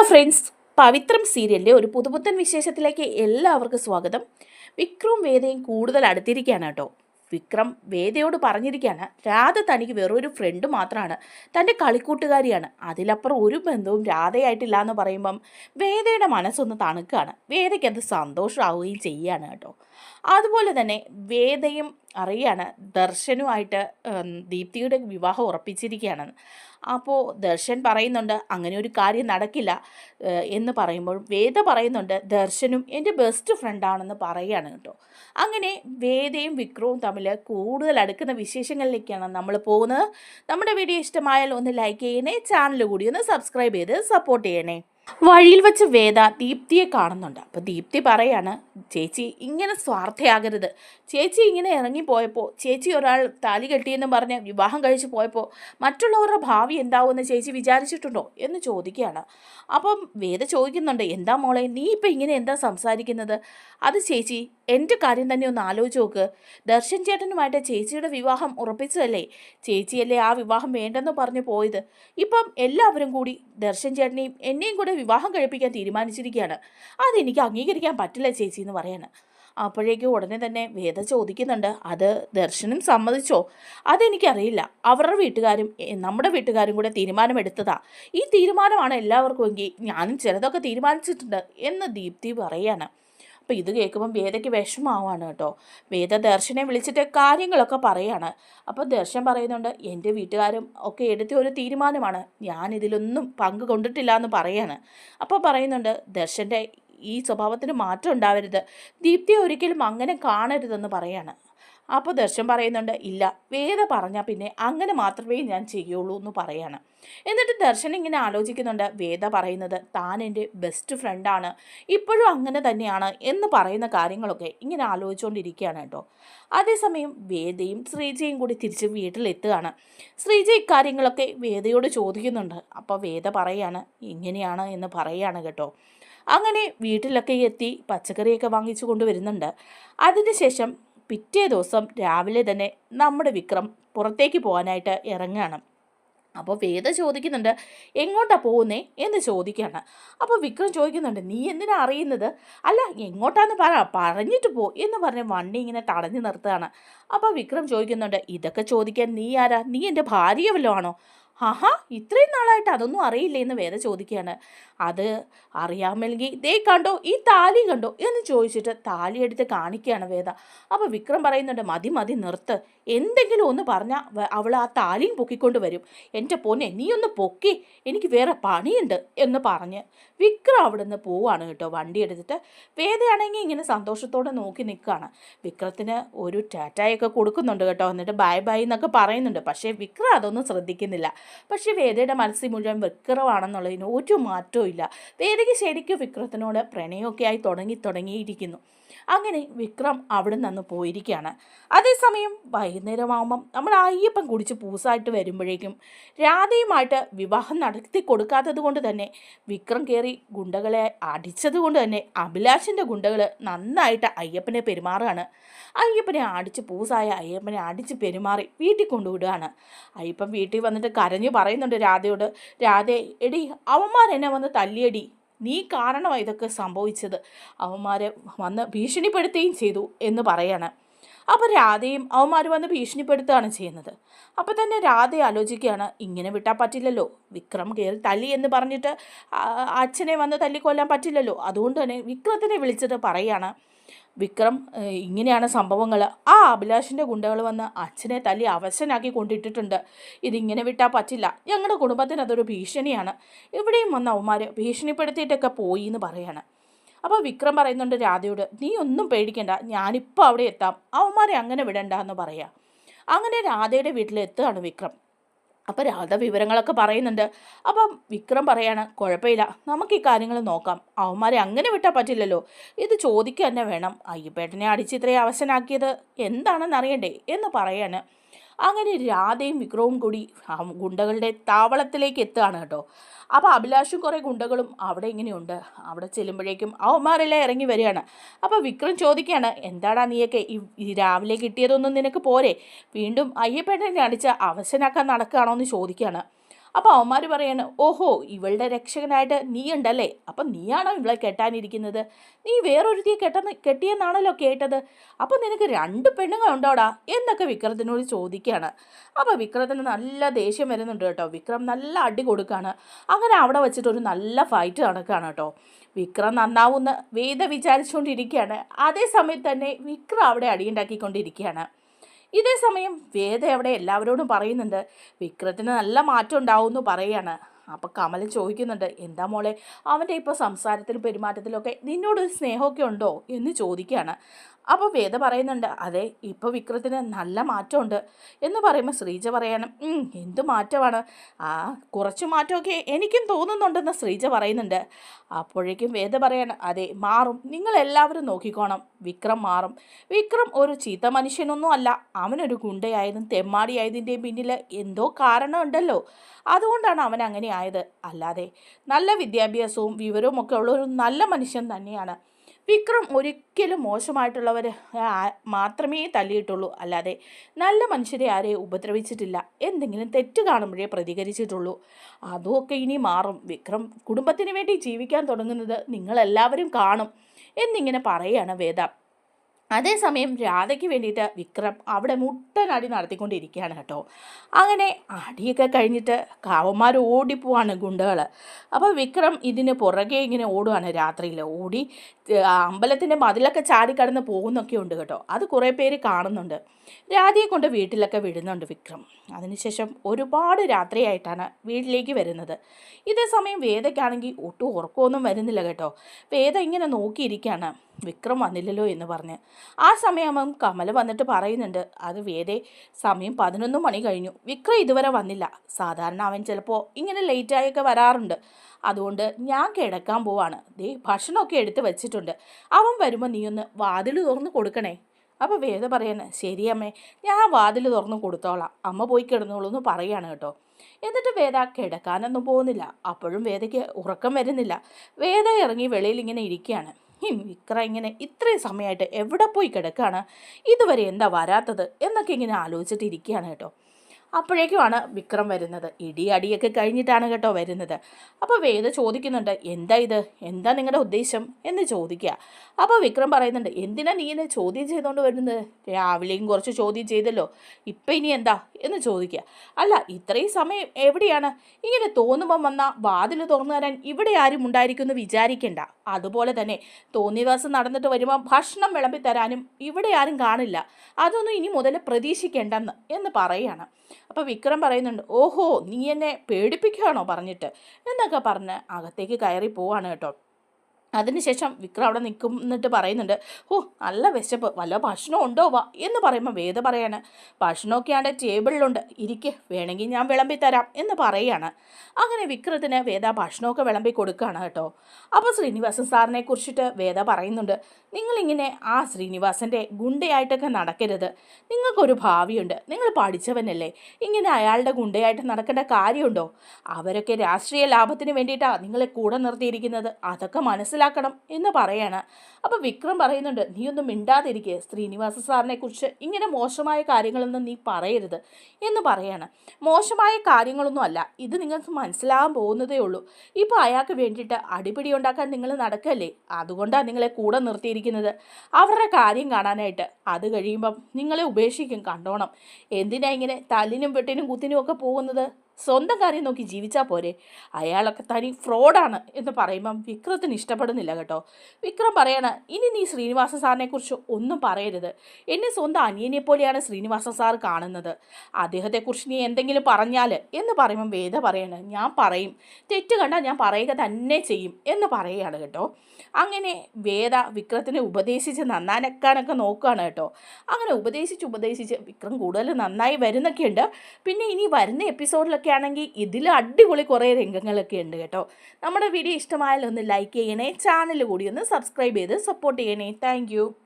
Hello friends പവിത്രം സീരിയലിന്റെ ഒരു പുതുപുത്തൻ വിശേഷത്തിലേക്ക് എല്ലാവർക്കും സ്വാഗതം. വിക്രം വേദയും കൂടുതൽ അടുത്തിരിക്കുകയാണ് കേട്ടോ. വിക്രം വേദയോട് പറഞ്ഞിരിക്കുകയാണ് രാധ തനിക്ക് വെറൊരു ഫ്രണ്ട് മാത്രമാണ് തന്റെ കളിക്കൂട്ടുകാരിയാണ്. അതിലപ്പുറം ഒരു ബന്ധവും രാധയായിട്ടില്ല എന്ന് പറയുമ്പം വേദയുടെ മനസ്സൊന്ന് തണുക്കുകയാണ്. വേദയ്ക്ക് അത് സന്തോഷമാവുകയും ചെയ്യുകയാണ് കേട്ടോ. അതുപോലെ തന്നെ വേദയും അറിയാണ് ദർശനുമായിട്ട് ദീപ്തിയുടെ വിവാഹം ഉറപ്പിച്ചിരിക്കുകയാണെന്ന് അപ്പോൾ ദർശൻ പറയുന്നുണ്ട് അങ്ങനെ ഒരു കാര്യം നടക്കില്ല. എന്ന് പറയുമ്പോൾ വേദ പറയുന്നുണ്ട് ദർശനും എന്റെ ബെസ്റ്റ് ഫ്രണ്ടാണെന്ന് പറയുകയാണ് കേട്ടോ. അങ്ങനെ വേദയും വിക്രവും തമ്മിൽ കൂടുതൽ അടുക്കുന്ന വിശേഷങ്ങളിലേക്കാണ് നമ്മൾ പോകുന്നത്. നമ്മുടെ വീഡിയോ ഇഷ്ടമായാൽ ഒന്ന് ലൈക്ക് ചെയ്യണേ ചാനൽ കൂടി ഒന്ന് സബ്സ്ക്രൈബ് ചെയ്ത് സപ്പോർട്ട് ചെയ്യണേ. വഴിയിൽ വെച്ച് വേദ ദീപ്തിയെ കാണുന്നുണ്ട്. അപ്പോൾ ദീപ്തി പറയാണ് ചേച്ചി ഇങ്ങനെ സ്വാർത്ഥയാകരുത്. ചേച്ചി ഇങ്ങനെ ഇറങ്ങിപ്പോയപ്പോൾ ചേച്ചി ഒരാൾ താലി കെട്ടിയെന്ന് പറഞ്ഞ് വിവാഹം കഴിച്ചു പോയപ്പോൾ മറ്റുള്ളവരുടെ ഭാവി എന്താവുമെന്ന് ചേച്ചി വിചാരിച്ചിട്ടുണ്ടോ? എന്ന് ചോദിക്കുകയാണ്. അപ്പം വേദ ചോദിക്കുന്നുണ്ട് എന്താ മോളെ നീ ഇപ്പം ഇങ്ങനെ എന്താ സംസാരിക്കുന്നത്? അത് ചേച്ചി എന്റെ കാര്യം തന്നെ ഒന്ന് ആലോചിച്ച് നോക്ക്. ദർശൻ ചേട്ടനുമായിട്ട് ചേച്ചിയുടെ വിവാഹം ഉറപ്പിച്ചതല്ലേ? ചേച്ചിയല്ലേ ആ വിവാഹം വേണ്ടെന്ന് പറഞ്ഞു പോയത്? ഇപ്പം എല്ലാവരും കൂടി ദർശൻ ചേട്ടനെയും എന്നെയും കൂടെ വിവാഹം കഴിപ്പിക്കാൻ തീരുമാനിച്ചിരിക്കുകയാണ്. അതെനിക്ക് അംഗീകരിക്കാൻ പറ്റില്ല ചേച്ചി എന്ന് പറയാണ്. അപ്പോഴേക്കും ഉടനെ തന്നെ വേദ ചോദിക്കുന്നുണ്ട് അത് ദർശനം സമ്മതിച്ചോ? അതെനിക്കറിയില്ല. അവരുടെ വീട്ടുകാരും നമ്മുടെ വീട്ടുകാരും കൂടെ തീരുമാനമെടുത്തതാ ഈ തീരുമാനമാണ് എല്ലാവർക്കും എങ്കിൽ ഞാനും ചിലതൊക്കെ തീരുമാനിച്ചിട്ടുണ്ട് എന്ന് ദീപ്തി പറയാണ്. അപ്പോൾ ഇത് കേൾക്കുമ്പം വേദയ്ക്ക് വിഷമാവാണ് കേട്ടോ. വേദ ദർശനെ വിളിച്ചിട്ട് കാര്യങ്ങളൊക്കെ പറയാണ്. അപ്പോൾ ദർശൻ പറയുന്നുണ്ട് എന്റെ വീട്ടുകാരും ഒക്കെ എടുത്ത ഒരു തീരുമാനമാണ്. ഞാൻ ഇതിലൊന്നും പങ്ക് കൊണ്ടിട്ടില്ല എന്ന് പറയാണ്. അപ്പോൾ പറയുന്നുണ്ട് ദർശന്റെ ഈ സ്വഭാവത്തിന് മാറ്റം ഉണ്ടാവരുത്. ദീപ്തിയെ ഒരിക്കലും അങ്ങനെ കാണരുതെന്ന് പറയാണ്. അപ്പോൾ ദർശൻ പറയുന്നുണ്ട് ഇല്ല വേദ പറഞ്ഞാൽ പിന്നെ അങ്ങനെ മാത്രമേ ഞാൻ ചെയ്യുള്ളൂ എന്ന് പറയാണ്. എന്നിട്ട് ദർശൻ ഇങ്ങനെ ആലോചിക്കുന്നുണ്ട് വേദ പറയുന്നത് താൻ എന്റെ ബെസ്റ്റ് ഫ്രണ്ടാണ് ഇപ്പോഴും അങ്ങനെ തന്നെയാണ് എന്ന് പറയുന്ന കാര്യങ്ങളൊക്കെ ഇങ്ങനെ ആലോചിച്ചുകൊണ്ടിരിക്കുകയാണ് കേട്ടോ. അതേസമയം വേദയും ശ്രീജയും കൂടി തിരിച്ച് വീട്ടിലെത്തുകയാണ്. ശ്രീജ ഇക്കാര്യങ്ങളൊക്കെ വേദയോട് ചോദിക്കുന്നുണ്ട്. അപ്പോൾ വേദ പറയാണ് ഇങ്ങനെയാണ് എന്ന് പറയാണ് കേട്ടോ. അങ്ങനെ വീട്ടിലൊക്കെ എത്തി പച്ചക്കറിയൊക്കെ വാങ്ങിച്ചു കൊണ്ടുവരുന്നുണ്ട്. അതിനുശേഷം പിറ്റേ ദിവസം രാവിലെ തന്നെ നമ്മുടെ വിക്രം പുറത്തേക്ക് പോകാനായിട്ട് ഇറങ്ങുകയാണ്. അപ്പോൾ വേദ ചോദിക്കുന്നുണ്ട് എങ്ങോട്ടാണ് പോകുന്നേ? എന്ന് ചോദിക്കുകയാണ്. അപ്പോൾ വിക്രം ചോദിക്കുന്നുണ്ട് നീ എന്തിനാ അറിയുന്നത്? അല്ല എങ്ങോട്ടാന്ന് പറ പറഞ്ഞിട്ട് പോ എന്ന് പറഞ്ഞ് വണ്ടി ഇങ്ങനെ തടഞ്ഞു നിർത്തുകയാണ്. അപ്പോൾ വിക്രം ചോദിക്കുന്നുണ്ട് ഇതൊക്കെ ചോദിക്കാൻ നീ ആരാ? നീ എന്റെ ഭാര്യ വല്ലതും ആണോ? ആഹാ ഇത്രയും നാളായിട്ട് അതൊന്നും അറിയില്ലേ എന്ന് വേദ ചോദിക്കുകയാണ്. അത് അറിയാമെങ്കിൽ ദേ കണ്ടോ ഈ താലി കണ്ടോ? എന്ന് ചോദിച്ചിട്ട് താലി എടുത്ത് കാണിക്കുകയാണ് വേദ. അപ്പോൾ വിക്രം പറയുന്നുണ്ട് മതി മതി നിർത്ത്. എന്തെങ്കിലും ഒന്ന് പറഞ്ഞാൽ അവൾ ആ താലിയും പൊക്കിക്കൊണ്ട് വരും. എന്റെ പൊന്നെ നീ ഒന്ന് പൊക്കി. എനിക്ക് വേറെ പണിയുണ്ട് എന്ന് പറഞ്ഞ് വിക്രം അവിടെ നിന്ന് പോവാണ് കേട്ടോ വണ്ടി എടുത്തിട്ട്. വേദയാണെങ്കിൽ ഇങ്ങനെ സന്തോഷത്തോടെ നോക്കി നിൽക്കുകയാണ്. വിക്രത്തിന് ഒരു ടാറ്റായൊക്കെ കൊടുക്കുന്നുണ്ട് കേട്ടോ എന്നിട്ട് ബൈ ബൈ എന്നൊക്കെ പറയുന്നുണ്ട്. പക്ഷേ വിക്രം അതൊന്നും ശ്രദ്ധിക്കുന്നില്ല. പക്ഷേ വേദയുടെ മനസ്സിൽ മുഴുവൻ വിക്രമാണെന്നുള്ളതിന് ഒരു മാറ്റവും ഇല്ല. വേദയ്ക്ക് ശരിക്കും വിക്രത്തിനോട് പ്രണയമൊക്കെ ആയി തുടങ്ങി തുടങ്ങിയിരിക്കുന്നു. അങ്ങനെ വിക്രം അവിടെ നിന്ന് പോയിരിക്കുകയാണ്. അതേസമയം വൈകുന്നേരമാകുമ്പം നമ്മൾ അയ്യപ്പൻ കുടിച്ച് പൂസായിട്ട് വരുമ്പോഴേക്കും രാധയുമായിട്ട് വിവാഹം നടത്തി കൊടുക്കാത്തത് കൊണ്ട് തന്നെ വിക്രം കയറി ഗുണ്ടകളെ അടിച്ചത് കൊണ്ട് തന്നെ അഭിലാഷിന്റെ ഗുണ്ടകൾ നന്നായിട്ട് അയ്യപ്പനെ പെരുമാറുകയാണ്. അയ്യപ്പനെ അടിച്ച് പൂസായ അയ്യപ്പനെ അടിച്ച് പെരുമാറി വീട്ടിൽ കൊണ്ടുവിടുകയാണ്. അയ്യപ്പൻ വീട്ടിൽ വന്നിട്ട് കരഞ്ഞു പറയുന്നുണ്ട് രാധയോട് രാധേ എടി അവന്മാർ എന്നെ വന്ന് തല്ലിയടി. നീ കാരണമാണ് ഇതൊക്കെ സംഭവിച്ചത്. അവന്മാരെ വന്ന് ഭീഷണിപ്പെടുത്തുകയും ചെയ്തു എന്ന് പറയാണ്. അപ്പോൾ രാധയും അവന്മാർ വന്ന് ഭീഷണിപ്പെടുത്തുകയാണ് ചെയ്യുന്നത്. അപ്പോൾ തന്നെ രാധ ആലോചിക്കുകയാണ് ഇങ്ങനെ വിട്ടാൽ പറ്റില്ലല്ലോ. വിക്രം കയറി തല്ലി എന്ന് പറഞ്ഞിട്ട് അച്ഛനെ വന്ന് തല്ലിക്കൊല്ലാൻ പറ്റില്ലല്ലോ. അതുകൊണ്ട് തന്നെ വിക്രത്തിനെ വിളിച്ചിട്ട് പറയാണ്. വിക്രം ഇങ്ങനെയാണ് സംഭവങ്ങൾ ആ അഭിലാഷിന്റെ ഗുണ്ടകൾ വന്ന് അച്ഛനെ തല്ലി അവശനാക്കി കൊണ്ടിട്ടിട്ടുണ്ട്. ഇതിങ്ങനെ വിട്ടാൽ പറ്റില്ല. ഞങ്ങളുടെ കുടുംബത്തിന് അതൊരു ഭീഷണിയാണ്. ഇവിടെയും വന്ന അവന്മാർ ഭീഷണിപ്പെടുത്തിയിട്ടൊക്കെ പോയി എന്ന് പറയാണ്. അപ്പോൾ വിക്രം പറയുന്നുണ്ട് രാധയോട് നീ ഒന്നും പേടിക്കണ്ട. ഞാനിപ്പോൾ അവിടെ എത്താം. അവന്മാരെ അങ്ങനെ വിടണ്ട എന്ന് പറയാം. അങ്ങനെ രാധയുടെ വീട്ടിലെത്തുകയാണ് വിക്രം. അപ്പോൾ രാധ വിവരങ്ങളൊക്കെ പറയുന്നുണ്ട്. അപ്പം വിക്രം പറയാണ് കുഴപ്പമില്ല നമുക്ക് ഈ കാര്യങ്ങൾ നോക്കാം. അവന്മാരെ അങ്ങനെ വിട്ടാൽ പറ്റില്ലല്ലോ. ഇത് ചോദിക്കുക തന്നെ വേണം. അയ്യപ്പേട്ടനെ അടിച്ച് ഇത്രയും അവശനാക്കിയത് എന്താണെന്ന് അറിയണ്ടേ? എന്ന് പറയാണ്. അങ്ങനെ രാധയും വിക്രവും കൂടി ഗുണ്ടകളുടെ താവളത്തിലേക്ക് എത്തുകയാണ് കേട്ടോ. അപ്പോൾ അഭിലാഷും കുറേ ഗുണ്ടകളും അവിടെ ഇങ്ങനെയുണ്ട്. അവിടെ ചെല്ലുമ്പോഴേക്കും അവന്മാരെല്ലാം ഇറങ്ങി വരികയാണ്. അപ്പോൾ വിക്രം ചോദിക്കുകയാണ് എന്താടാ നീയൊക്കെ ഈ രാവിലെ കിട്ടിയതൊന്നും നിനക്ക് പോരെ? വീണ്ടും അയ്യപ്പേട്ടനെ അടിച്ച് അവശനാക്കാൻ നടക്കുകയാണോ എന്ന് ചോദിക്കുകയാണ്. അപ്പോൾ അവന്മാർ പറയാണ് ഓഹോ ഇവളുടെ രക്ഷകനായിട്ട് നീ ഉണ്ടല്ലേ അപ്പം നീയാണോ ഇവളെ കെട്ടാനിരിക്കുന്നത്? നീ വേറൊരുത്തിയെ കെട്ടെന്ന് കെട്ടിയെന്നാണല്ലോ കേട്ടത്. അപ്പം നിനക്ക് രണ്ട് പെണ്ണുങ്ങളുണ്ടോടാ? എന്നൊക്കെ വിക്രത്തിനോട് ചോദിക്കുകയാണ്. അപ്പോൾ വിക്രത്തിന് നല്ല ദേഷ്യം വരുന്നുണ്ട് കേട്ടോ. വിക്രം നല്ല അടി കൊടുക്കുകയാണ് അങ്ങനെ അവിടെ വെച്ചിട്ട് ഒരു നല്ല ഫൈറ്റ് നടക്കുകയാണ് കേട്ടോ. വിക്രം നന്നാവുമെന്ന് വേദ വിചാരിച്ചുകൊണ്ടിരിക്കുകയാണ് അതേ സമയത്ത് തന്നെ വിക്രം അവിടെ അടിയുണ്ടാക്കിക്കൊണ്ടിരിക്കുകയാണ്. ഇതേ സമയം വേദ അവിടെ എല്ലാവരോടും പറയുന്നുണ്ട് വിക്രത്തിന് നല്ല മാറ്റം ഉണ്ടാവും എന്ന് പറയാണ്. അപ്പോൾ കമൽ ചോദിക്കുന്നുണ്ട് എന്താ മോളെ അവന്റെ ഇപ്പോൾ സംസാരത്തിലും പെരുമാറ്റത്തിലൊക്കെ നിന്നോടൊരു സ്നേഹമൊക്കെ ഉണ്ടോ? എന്ന് ചോദിക്കുകയാണ്. അപ്പോൾ വേദ പറയുന്നുണ്ട് അതെ ഇപ്പോൾ വിക്രത്തിന് നല്ല മാറ്റമുണ്ട്. എന്ന് പറയുമ്പോൾ ശ്രീജ പറയണം എന്തു മാറ്റമാണ്? ആ കുറച്ച് മാറ്റമൊക്കെ എനിക്കും തോന്നുന്നുണ്ടെന്ന് ശ്രീജ പറയുന്നുണ്ട്. അപ്പോഴേക്കും വേദ പറയണം അതെ മാറും. നിങ്ങൾ എല്ലാവരും നോക്കിക്കോണം. വിക്രം മാറും. വിക്രം ഒരു ചീത്ത മനുഷ്യനൊന്നും അല്ല. അവനൊരു ഗുണ്ടയായതും തെമ്മാടിയായതിന്റെയും പിന്നിൽ എന്തോ കാരണമുണ്ടല്ലോ. അതുകൊണ്ടാണ് അവൻ അങ്ങനെ ആയത്. അല്ലാതെ നല്ല വിദ്യാഭ്യാസവും വിവരവും ഒക്കെ ഉള്ള ഒരു നല്ല മനുഷ്യൻ തന്നെയാണ്. വിക്രം ഒരിക്കലും മോശമായിട്ടുള്ളവർ മാത്രമേ തല്ലിയിട്ടുള്ളൂ അല്ലാതെ നല്ല മനുഷ്യരെ ആരെയും ഉപദ്രവിച്ചിട്ടില്ല. എന്തെങ്കിലും തെറ്റ് കാണുമ്പോഴേ പ്രതികരിച്ചിട്ടുള്ളൂ. അതുമൊക്കെ ഇനി മാറും. വിക്രം കുടുംബത്തിന് വേണ്ടി ജീവിക്കാൻ തുടങ്ങുന്നത് നിങ്ങളെല്ലാവരും കാണും. എന്നിങ്ങനെ പറയുകയാണ് വേദ. അതേസമയം രാധയ്ക്ക് വേണ്ടിയിട്ട് വിക്രം അവിടെ മുട്ടനടി നടത്തിക്കൊണ്ടിരിക്കുകയാണ് കേട്ടോ. അങ്ങനെ അടിയൊക്കെ കഴിഞ്ഞിട്ട് കാവന്മാർ ഓടിപ്പോവാണ് ഗുണ്ടകൾ അപ്പോൾ വിക്രം ഇതിന് പുറകെ ഇങ്ങനെ ഓടുകയാണ് രാത്രിയിൽ ഓടി അമ്പലത്തിന്റെ മതിലൊക്കെ ചാടിക്കടന്ന് പോകുന്നൊക്കെ ഉണ്ട് കേട്ടോ. അത് കുറേ പേര് കാണുന്നുണ്ട്. രാധയെ കൊണ്ട് വീട്ടിലൊക്കെ വിടുന്നുണ്ട് വിക്രം. അതിനുശേഷം ഒരുപാട് രാത്രിയായിട്ടാണ് വീട്ടിലേക്ക് വരുന്നത്. ഇതേ സമയം വേദയ്ക്കാണെങ്കിൽ ഒട്ടും ഉറക്കമൊന്നും വരുന്നില്ല കേട്ടോ. വേദ ഇങ്ങനെ നോക്കിയിരിക്കുകയാണ്. വിക്രം വന്നില്ലല്ലോ എന്ന് പറഞ്ഞ്. ആ സമയമാകും കമൽ വന്നിട്ട് പറയുന്നുണ്ട് അത് വേറെ സമയം പതിനൊന്ന് മണി കഴിഞ്ഞു. വിക്രം ഇതുവരെ വന്നില്ല. സാധാരണ അവൻ ചിലപ്പോൾ ഇങ്ങനെ ലേറ്റായൊക്കെ വരാറുണ്ട്. അതുകൊണ്ട് ഞാൻ കിടക്കാൻ പോവാണ്. ദേ ഭക്ഷണമൊക്കെ എടുത്ത് വെച്ചിട്ടുണ്ട്. അവൻ വരുമ്പോൾ നീ ഒന്ന് വാതിൽ തുറന്ന് കൊടുക്കണേ. അപ്പോൾ വേദ പറയാണ് ശരി അമ്മേ ഞാൻ വാതിൽ തുറന്ന് കൊടുത്തോളാം. അമ്മ പോയി കിടന്നോളൂ എന്ന് പറയാണ് കേട്ടോ. എന്നിട്ട് വേദ കിടക്കാനൊന്നും പോകുന്നില്ല. അപ്പോഴും വേദയ്ക്ക് ഉറക്കം വരുന്നില്ല. വേദ ഇറങ്ങി വെളിയിൽ ഇങ്ങനെ ഇരിക്കുകയാണ്. ഈ വിക്ര ഇങ്ങനെ ഇത്രയും സമയമായിട്ട് എവിടെ പോയി കിടക്കുകയാണ് ഇതുവരെ എന്താ വരാത്തത്? എന്നൊക്കെ ഇങ്ങനെ ആലോചിച്ചിട്ട് ഇരിക്കുകയാണ് കേട്ടോ. അപ്പോഴേക്കുമാണ് വിക്രം വരുന്നത്. ഇടി അടിയൊക്കെ കഴിഞ്ഞിട്ടാണ് കേട്ടോ വരുന്നത്. അപ്പോൾ വേദ ചോദിക്കുന്നുണ്ട് എന്താ ഇത്? എന്താ നിങ്ങളുടെ ഉദ്ദേശം? എന്ന് ചോദിക്കുക. അപ്പോൾ വിക്രം പറയുന്നുണ്ട് എന്തിനാ നീ എന്നെ ചോദ്യം ചെയ്തുകൊണ്ട് വരുന്നത്? രാവിലെയും കുറച്ച് ചോദ്യം ചെയ്തല്ലോ ഇപ്പം ഇനി എന്താ? എന്ന് ചോദിക്കുക. അല്ല ഇത്രയും സമയം എവിടെയാണ്? ഇങ്ങനെ തോന്നുമ്പം വന്ന വാതിൽ തുറന്നു തരാൻ ഇവിടെ ആരും ഉണ്ടായിരിക്കുമെന്ന് വിചാരിക്കേണ്ട. അതുപോലെ തന്നെ തോന്നിവാസം നടന്നിട്ട് വരുമ്പോൾ ഭക്ഷണം വിളമ്പി തരാനും ഇവിടെ ആരും കാണില്ല. അതൊന്നും ഇനി മുതൽ പ്രതീക്ഷിക്കേണ്ടെന്ന് എന്ന് പറയാണ്. അപ്പോൾ വിക്രം പറയുന്നുണ്ട് ഓഹോ നീ എന്നെ പേടിപ്പിക്കുകയാണോ പറഞ്ഞിട്ട്. എന്നൊക്കെ പറഞ്ഞ് അകത്തേക്ക് കയറി പോവാണ് കേട്ടോ. അതിനുശേഷം വിക്രം അവിടെ നിൽക്കും എന്നിട്ട് പറയുന്നുണ്ട് ഓ നല്ല വിശപ്പ് വല്ല ഭക്ഷണം ഉണ്ടോ? വാ എന്ന് പറയുമ്പോൾ വേദ പറയാണ് ഭക്ഷണമൊക്കെ ആണ്ട് ടേബിളിലുണ്ട് ഇരിക്കേ വേണമെങ്കിൽ ഞാൻ വിളമ്പി തരാം എന്ന് പറയാണ്. അങ്ങനെ വിക്രത്തിന് വേദ ഭക്ഷണമൊക്കെ വിളമ്പി കൊടുക്കുകയാണ് കേട്ടോ. അപ്പോൾ ശ്രീനിവാസൻ സാറിനെ കുറിച്ചിട്ട് വേദ പറയുന്നുണ്ട് നിങ്ങളിങ്ങനെ ആ ശ്രീനിവാസന്റെ ഗുണ്ടയായിട്ടൊക്കെ നടക്കരുത്. നിങ്ങൾക്കൊരു ഭാവിയുണ്ട്. നിങ്ങൾ പഠിച്ചവനല്ലേ. ഇങ്ങനെ അയാളുടെ ഗുണ്ടയായിട്ട് നടക്കേണ്ട കാര്യമുണ്ടോ? അവരൊക്കെ രാഷ്ട്രീയ ലാഭത്തിന് വേണ്ടിയിട്ടാണ് നിങ്ങളെ കൂടെ നിർത്തിയിരിക്കുന്നത്. അതൊക്കെ മനസ്സിലാക്കണം എന്ന് പറയാണ്. അപ്പോൾ വിക്രം പറയുന്നുണ്ട് നീ ഒന്നും മിണ്ടാതിരിക്കുക ശ്രീനിവാസ സാറിനെ കുറിച്ച് ഇങ്ങനെ മോശമായ കാര്യങ്ങളൊന്നും നീ പറയരുത് എന്ന് പറയാണ്. മോശമായ കാര്യങ്ങളൊന്നും അല്ല ഇത് നിങ്ങൾക്ക് മനസ്സിലാകാൻ പോകുന്നതേ ഉള്ളൂ. ഇപ്പോൾ അയാൾക്ക് വേണ്ടിയിട്ട് അടിപിടി ഉണ്ടാക്കാൻ നിങ്ങൾ നടക്കല്ലേ? അതുകൊണ്ടാണ് നിങ്ങളെ കൂടെ നിർത്തിയിരിക്കുന്നത്. അവരുടെ കാര്യം കാണാനായിട്ട് അത് കഴിയുമ്പം നിങ്ങളെ ഉപേക്ഷിക്കും കണ്ടോണം. എന്തിനാ ഇങ്ങനെ തല്ലിനും വെട്ടിനും കുത്തിനും ഒക്കെ പോകുന്നത്? സ്വന്തം കാര്യം നോക്കി ജീവിച്ചാൽ പോരെ. അയാളൊക്കെ തനി ഫ്രോഡാണ് എന്ന് പറയുമ്പം വിക്രത്തിന് ഇഷ്ടപ്പെടുന്നില്ല കേട്ടോ. വിക്രം പറയണ ഇനി നീ ശ്രീനിവാസ സാറിനെക്കുറിച്ച് ഒന്നും പറയരുത്. എന്നെ സ്വന്തം അനിയനെ പോലെയാണ് ശ്രീനിവാസ സാർ കാണുന്നത്. അദ്ദേഹത്തെക്കുറിച്ച് നീ എന്തെങ്കിലും പറഞ്ഞാൽ എന്ന് പറയുമ്പം വേദ പറയണ ഞാൻ പറയും. തെറ്റ് കണ്ടാൽ ഞാൻ പറയുക തന്നെ ചെയ്യും എന്ന് പറയുകയാണ് കേട്ടോ. അങ്ങനെ വേദ വിക്രത്തിനെ ഉപദേശിച്ച് നന്നാനക്കാനൊക്കെ നോക്കുകയാണ് കേട്ടോ. അങ്ങനെ ഉപദേശിച്ച് ഉപദേശിച്ച് വിക്രം കൂടുതൽ നന്നായി വരുന്നൊക്കെ ഉണ്ട് പിന്നെ ഇനി വരുന്ന എപ്പിസോഡിലൊക്കെ ആണെങ്കിൽ ഇതിൽ അടിപൊളി കുറേ രംഗങ്ങളൊക്കെ ഉണ്ട് കേട്ടോ. നമ്മുടെ വീഡിയോ ഇഷ്ടമായാലൊന്ന് ലൈക്ക് ചെയ്യണേ ചാനൽ കൂടി ഒന്ന് സബ്സ്ക്രൈബ് ചെയ്ത് സപ്പോർട്ട് ചെയ്യണേ. താങ്ക്